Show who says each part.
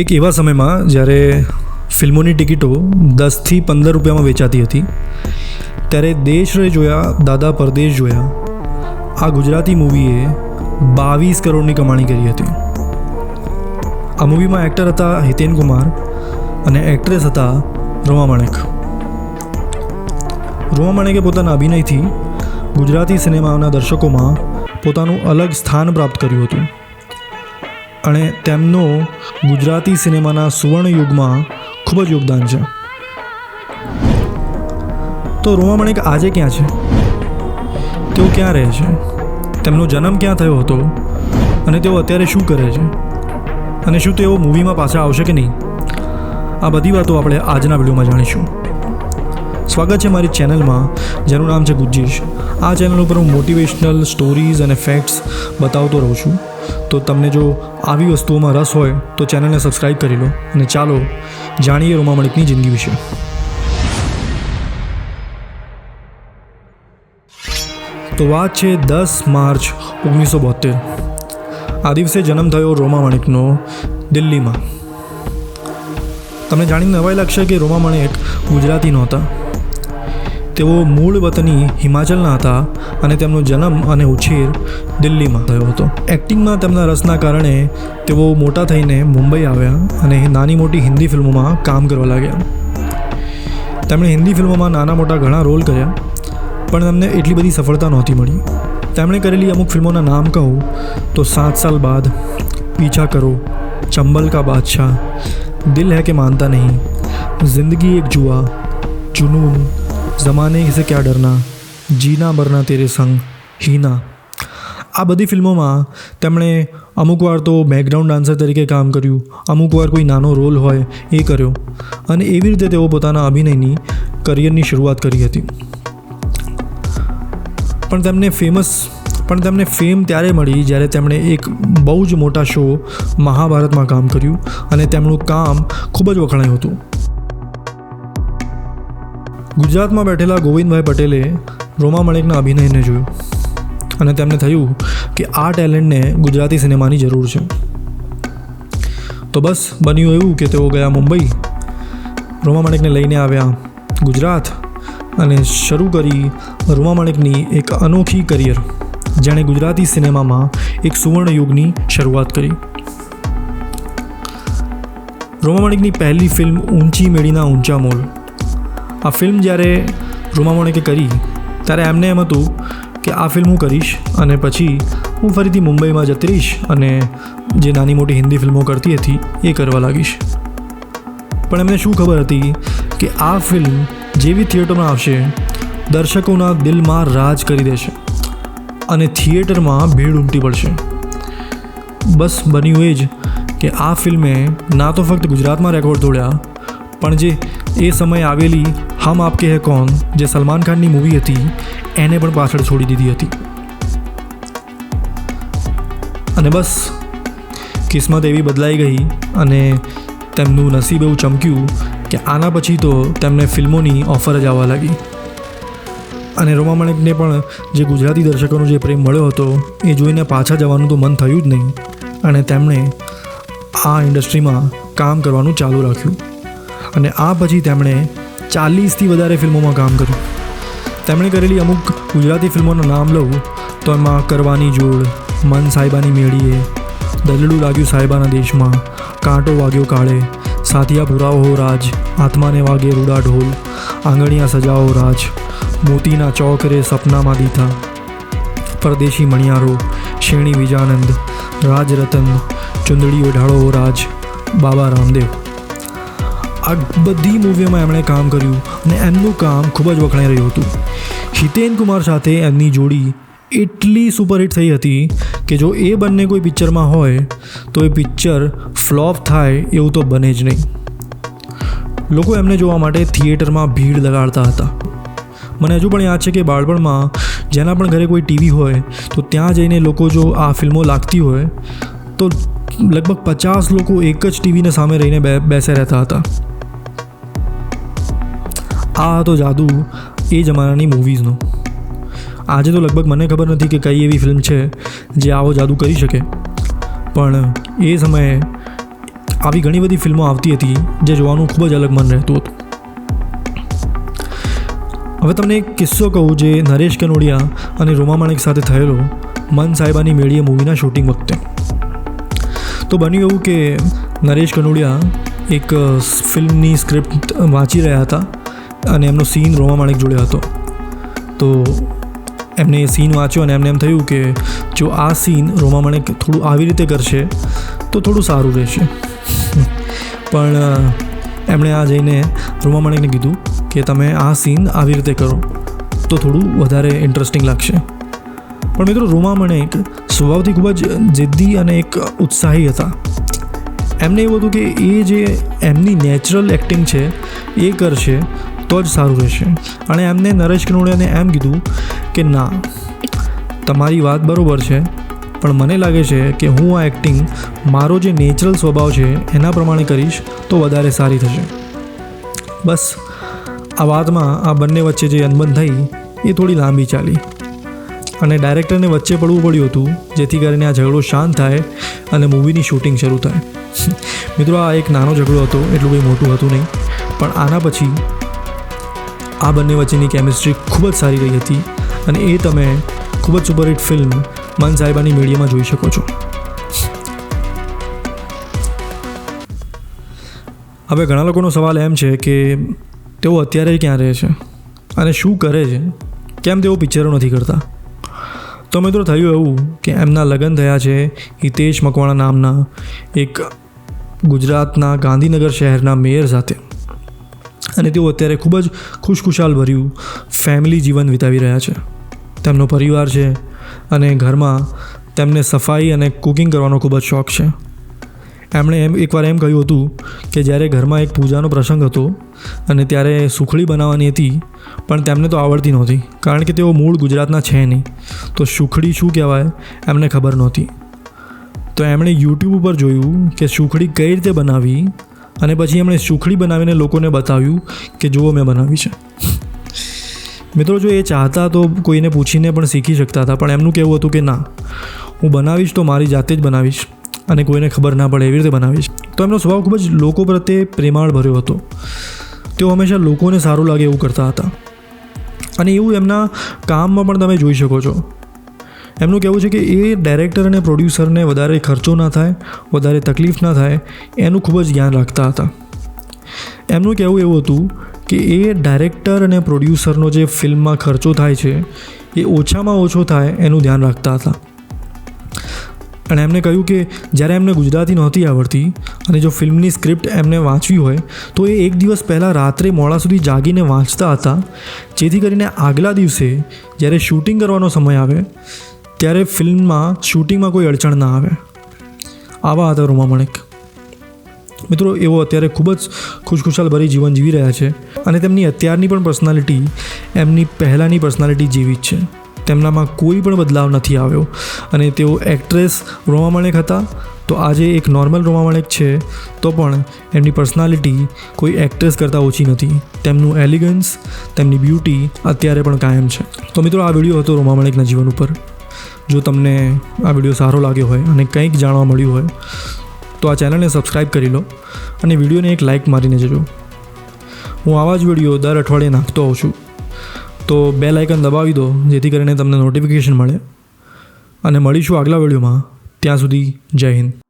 Speaker 1: એક એવા સમયમાં જ્યારે ફિલ્મોની ટિકિટો દસથી પંદર રૂપિયામાં વેચાતી હતી, ત્યારે દેશ રે જોયા, દાદા પરદેશ જોયા, આ ગુજરાતી મૂવીએ બાવીસ કરોડની કમાણી કરી હતી. આ મૂવીમાં એક્ટર હતા હિતેન કુમાર અને એક્ટ્રેસ હતા રોમા માણેક. રોમા માણેકે પોતાના અભિનયથી ગુજરાતી સિનેમાના દર્શકોમાં પોતાનું અલગ સ્થાન પ્રાપ્ત કર્યું હતું. અને તેમનો ગુજરાતી સિનેમાના સુવર્ણ યુગમાં ખૂબ જ યોગદાન છે. તો રોમા મણિક આજે ક્યાં છે? તેઓ ક્યાં રહે છે? તેમનો જન્મ ક્યાં થયો હતો? અને તેઓ અત્યારે શું કરે છે? અને શું તેઓ મૂવીમાં પાછા આવશે કે નહીં? આ બધી વાતો આપણે આજના વિડીયોમાં જાણીશું. સ્વાગત છે મારી ચેનલમાં. જેનું નામ છે ગુજ્જીશ. આ ચેનલ ઉપર હું મોટિવેશનલ સ્ટોરીઝ અને ફેક્ટ્સ બતાવતો રહું છું. તો તમને જો આવી વસ્તુઓમાં રસ હોય, તો ચેનલને સબસ્ક્રાઈબ કરી લો અને ચાલો જાણીએ રોમા મણિકની જિંદગી વિશે. તો વાત છે દસ માર્ચ ઓગણીસો બોતેર. આ દિવસે જન્મ થયો રોમા મણિકનો દિલ્હીમાં. તમને જાણીને નવાઈ લાગશે કે રોમા મણિક ગુજરાતી નહોતા. તેઓ મૂળ વતની હિમાચલના હતા અને તેમનો જન્મ અને ઉછેર દિલ્હીમાં થયો હતો. એક્ટિંગમાં તેમના રસના કારણે તેઓ મોટા થઈને મુંબઈ આવ્યા અને નાની મોટી હિન્દી ફિલ્મોમાં કામ કરવા લાગ્યા. તેમણે હિન્દી ફિલ્મોમાં નાના મોટા ઘણા રોલ કર્યા, પણ તેમને એટલી બધી સફળતા નહોતી મળી. તેમણે કરેલી અમુક ફિલ્મોના નામ કહું તો સાત સાલ બાદ, પીછા કરો, ચંબલ કા બાદશાહ, દિલ હૈ કે માનતા નહીં, જિંદગી એક જુआ જુનૂન જમાને છે ક્યાં ડરના જીના મરના તેરે સંગ હીના આ બધી ફિલ્મોમાં તેમણે અમુક વાર તો બેકગ્રાઉન્ડ ડાન્સર તરીકે કામ કર્યું અમુક વાર કોઈ નાનો રોલ હોય એ કર્યો અને એવી રીતે તેઓ પોતાના અભિનયની કરિયરની શરૂઆત કરી હતી પણ તેમને ફેમસ પણ તેમને ફેમ ત્યારે મળી જ્યારે તેમણે એક બહુ જ મોટા શો મહાભારતમાં કામ કર્યું અને તેમનું કામ ખૂબ જ વખણાયું હતું ગુજરાતમાં બેઠેલા ગોવિંદભાઈ પટેલે રોમા મણિકના અભિનયને જોયું અને તેમને થયું કે આ ટેલેન્ટને ગુજરાતી સિનેમાની જરૂર છે. તો બસ બન્યું એવું કે તેઓ ગયા મુંબઈ, રોમા મણિકને લઈને આવ્યા ગુજરાત અને શરૂ કરી રોમા મણિકની એક અનોખી કરિયર જેણે ગુજરાતી સિનેમામાં એક સુવર્ણ યુગની શરૂઆત કરી. રોમા મણિકની પહેલી ફિલ્મ ઊંચી મેળીના ઊંચા મોલ આ ફિલ્મ જ્યારે રોમા કરી, ત્યારે એમને એમ હતું કે આ ફિલ્મ હું કરીશ અને પછી હું ફરીથી મુંબઈમાં જતી રહીશ અને જે નાની મોટી હિન્દી ફિલ્મો કરતી હતી એ કરવા લાગીશ. પણ એમને શું ખબર હતી કે આ ફિલ્મ જેવી થિયેટરમાં આવશે, દર્શકોના દિલમાં રાજ કરી દેશે અને થિયેટરમાં ભીડ ઉમટી પડશે. બસ બન્યું એ જ કે આ ફિલ્મે ના તો ફક્ત ગુજરાતમાં રેકોર્ડ તોડ્યા, પણ જે એ સમયે આવેલી હમ આપકે હે કોન જે સલમાન ખાનની મૂવી હતી એને પણ પાછળ છોડી દીધી હતી અને બસ કિસ્મત એવી બદલાઈ ગઈ અને તેમનું નસીબ એવું ચમક્યું કે આના પછી તો તેમને ફિલ્મોની ઓફર જ આવવા લાગી અને રોમા મણિકને પણ જે ગુજરાતી દર્શકોનો જે પ્રેમ મળ્યો હતો એ જોઈને પાછા જવાનું તો મન થયું જ નહીં અને તેમણે આ ઇન્ડસ્ટ્રીમાં કામ કરવાનું ચાલુ રાખ્યું અને આ પછી તેમણે ચાલીસથી વધારે ફિલ્મોમાં કામ કર્યું તેમણે કરેલી અમુક ગુજરાતી ફિલ્મોનું નામ લઉં, તો એમાં કરવાની જોડ, મન સાહેબાની મેળીએ, દલડું લાગ્યું સાહેબાના દેશમાં, કાંટો વાગ્યો કાળે સાથિયા પુરાવો હો રાજ, આત્માને વાગે રૂડા ઢોલ, આંગણિયા સજાઓ રાજ, મોતીના ચોક રે સપનામાં દીધા. પરદેશી મણિયારો, શેણી વિજાનંદ, રાજરતન ઓઢાળો હો રાજ, બાબા રામદેવ. આ બધી મૂવીઓમાં એમણે કામ કર્યું અને એમનું કામ ખૂબ જ વખણાઈ રહ્યું હતું. હિતેન કુમાર સાથે એમની જોડી એટલી સુપરહિટ થઈ હતી કે જો એ બંને કોઈ પિક્ચરમાં હોય, તો એ પિક્ચર ફ્લોપ થાય એવું તો બને જ નહીં. લોકો એમને જોવા માટે થિયેટરમાં ભીડ લગાડતા હતા. મને હજુ પણ યાદ છે કે બાળપણમાં જેના પણ ઘરે કોઈ ટીવી હોય, તો ત્યાં જઈને લોકો જો આ ફિલ્મો લાગતી હોય, તો લગભગ પચાસ લોકો એક જ ટીવીને સામે રહીને બે બેસે રહેતા હતા. આ હતો જાદુ એ જમાનાની મૂવીઝનો આજે તો લગભગ મને ખબર નથી કે કઈ એવી ફિલ્મ છે જે આવો જાદુ કરી શકે. પણ એ સમયે આવી ઘણી બધી ફિલ્મો આવતી હતી જે જોવાનું ખૂબ જ અલગ મન રહેતું હતું. હવે તમને એક કિસ્સો કહું જે નરેશ કનોડિયા અને રોમા માણેક સાથે થયેલો મન સાહેબાની મેળીએ મૂવીના શૂટિંગ વખતે. તો બન્યું એવું કે નરેશ કનોડિયા એક ફિલ્મની સ્ક્રિપ્ટ વાંચી રહ્યા હતા. અને એમનો સીન રોમા માણેક જોડે હતો. તો એમને એ સીન વાંચ્યો અને એમને એમ થયું કે જો આ સીન રોમા માણેક થોડું આવી રીતે કરશે, તો થોડું સારું રહેશે. પણ એમણે આ જઈને રોમા માણેકને કીધું કે તમે આ સીન આવી રીતે કરો, તો થોડું વધારે ઇન્ટરેસ્ટિંગ લાગશે. પણ મિત્રો રોમા માણેક સ્વભાવથી ખૂબ જ જિદ્દી અને એક ઉત્સાહી હતા. એમને એવું હતું કે એ જે એમની નેચરલ એક્ટિંગ છે, એ કરશે તો જ સારું રહેશે. અને એમને નરેશ કનોડિયાને એમ કીધું કે ના, તમારી વાત બરાબર છે, પણ મને લાગે છે કે હું આ એક્ટિંગ મારો જે નેચરલ સ્વભાવ છે એના પ્રમાણે કરીશ તો વધારે સારી થશે. બસ, આ વાતમાં આ બંને વચ્ચે જે અનબન થઈ, એ થોડી લાંબી ચાલી. અને ડાયરેક્ટરને વચ્ચે પડવું પડ્યું હતું, જેથી કરીને આ ઝઘડો શાંત થાય અને મૂવીની શૂટિંગ શરૂ થાય. મિત્રો, આ એક નાનો ઝઘડો હતો, એટલું કંઈ મોટું હતું નહીં. પણ આના પછી આ બંને વચ્ચેની કેમિસ્ટ્રી ખૂબ જ સારી રહી હતી અને એ તમે ખૂબ જ સુપરહિટ ફિલ્મ મન સાહેબાની મીડિયામાં જોઈ શકો છો. હવે ઘણા લોકોનો સવાલ એમ છે કે તેઓ અત્યારે ક્યાં રહે છે અને શું કરે છે? કેમ તેઓ પિક્ચરો નથી કરતા? તો મિત્રો થયું એવું કે એમના લગ્ન થયા છે હિતેશ મકવાણા નામના એક ગુજરાતના ગાંધીનગર શહેરના મેયર સાથે. અને તેઓ અત્યારે ખૂબ જ ખુશખુશાલ ભર્યું ફેમિલી જીવન વિતાવી રહ્યા છે. તેમનો પરિવાર છે અને ઘરમાં તેમને સફાઈ અને કુકિંગ કરવાનો ખૂબ જ શોખ છે. એમણે એમ એકવાર એમ કહ્યું હતું કે જ્યારે ઘરમાં એક પૂજાનો પ્રસંગ હતો અને ત્યારે સુખડી બનાવવાની હતી, પણ તેમને તો આવડતી નહોતી, કારણ કે તેઓ મૂળ ગુજરાતના છે નહીં. તો સુખડી શું કહેવાય એમને ખબર નહોતી. તો એમણે યુટ્યુબ ઉપર જોયું કે સુખડી કઈ રીતે બનાવી અને પછી એમણે સુખડી બનાવીને લોકોને બતાવ્યું કે જુઓ મેં બનાવી છે. મિત્રો, જો એ ચાહતા તો કોઈને પૂછીને પણ શીખી શકતા હતા, પણ એમનું કહેવું હતું કે ના, હું બનાવીશ તો મારી જાતે જ બનાવીશ અને કોઈને ખબર ના પડે એવી રીતે બનાવીશ. તો એમનો સ્વભાવ ખૂબ જ લોકો પ્રત્યે પ્રેમાળ ભર્યો હતો. તેઓ હંમેશા લોકોને સારું લાગે એવું કરતા હતા. અને એવું એમના કામમાં પણ તમે જોઈ શકો છો. એમનું કહેવું છે કે એ ડાયરેક્ટર અને પ્રોડ્યુસરને વધારે ખર્ચો ના થાય, વધારે તકલીફ ના થાય, એનું ખૂબ જ ધ્યાન રાખતા હતા. એમનું કહેવું એવું હતું કે એ ડાયરેક્ટર અને પ્રોડ્યુસરનો જે ફિલ્મમાં ખર્ચો થાય છે, એ ઓછામાં ઓછો થાય એનું ધ્યાન રાખતા હતા. અને એમને કહ્યું કે જ્યારે એમને ગુજરાતી નહોતી આવડતી અને જો ફિલ્મની સ્ક્રિપ્ટ એમને વાંચવી હોય, તો એ એક દિવસ પહેલાં રાત્રે મોડા સુધી જાગીને વાંચતા હતા, જેથી કરીને આગલા દિવસે જ્યારે શૂટિંગ કરવાનો સમય આવે ત્યારે ફિલ્મમાં શૂટિંગમાં કોઈ અડચણ ના આવે. આવા હતા રોમા મણેક. મિત્રો એવો અત્યારે ખૂબ જ ખુશખુશાલ ભરી જીવન જીવી રહ્યા છે અને તેમની અત્યારની પણ પર્સનાલિટી એમની પહેલાંની પર્સનાલિટી જેવી જ છે. તેમનામાં કોઈ પણ બદલાવ નથી આવ્યો અને તેઓ એક્ટ્રેસ રોમા મણેક હતા. તો આજે એક નોર્મલ રોમા મણેક છે, તો પણ એમની પર્સનાલિટી કોઈ એક્ટ્રેસ કરતાં ઓછી નથી. તેમનું એલિગન્સ તેમની બ્યુટી અત્યારે પણ કાયમ છે. તો મિત્રો, આ વીડિયો હતો રોમા મણેકના જીવન ઉપર. જો તમને આ વીડિયો સારો લાગ્યો હોય અને કંઈક જાણવા મળ્યું હોય, તો આ ચેનલને સબસ્ક્રાઈબ કરી લો અને વિડીયોને એક લાઇક મારીને જજો. હું આવા જ વીડિયો દર અઠવાડિયે નાખતો હોઉં છું. તો બે લાઇકન દબાવી દો, જેથી કરીને તમને નોટિફિકેશન મળે. અને મળીશું આગલા વિડીયોમાં. ત્યાં સુધી જય હિન્દ.